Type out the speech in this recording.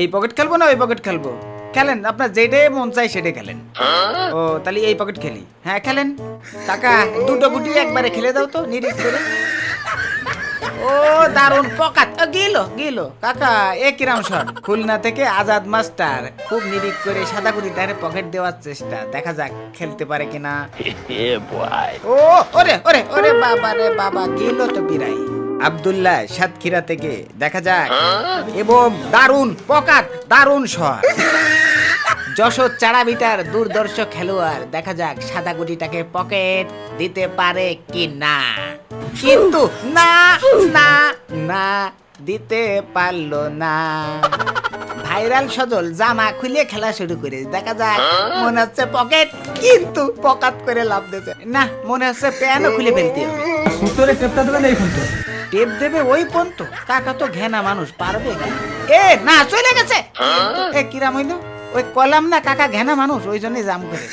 এই পকেট খেলব না ওই পকেট খেলব? খেলেন আপনার যেটাই মন চাই সেটাই খেলেন। ও তাহলে এই পকেট খেলি। হ্যাঁ খেলেন। কাকা দুটো গুটি একবারে খেলে দাও তো নিরিখ করে। ও দারুণ পকাত গেল গেল। কাকা এ কিরাম শট। খুলনা থেকে আজাদ মাস্টার খুব নিরিখ করে সাদা গুটিটারে পকেট দেওয়ার চেষ্টা। দেখা যাক খেলতে পারে কিনা। ও ওরে ওরে ওরে বাবা রে বাবা গেল তো বিরাই। আব্দুল্লাহ সাতক্ষীরা থেকে। দেখা যাক। এবং দারুণ পকাত দারুণ শট। যশোর চাড়াবিটার দুর্দর্শ খেলোয়াড়, দেখা যাক সাদা গুটিটাকে পকেট দিতে পারে কি না কিন্তু না না না, দিতে পারল না। ভাইরাল সজল জামা খুলে খেলা শুরু করে দেখা যাক, মনে হচ্ছে পকেট, কিন্তু পকাত করে লাভ দিতে না, মনে হচ্ছে প্যানও খুলে ফেলতে হবে। উত্তরে টেপটা দেবেন এই ফোনটা টেপ দেবে ওই পন্ত। কাকা তো ঘেনা মানুষ, পারবে এ, না, চলে গেছে! এ, কিরাম হইল? ওই কলাম না, কাকা ঘেনা মানুষ, ওই জন্যই জাম করে।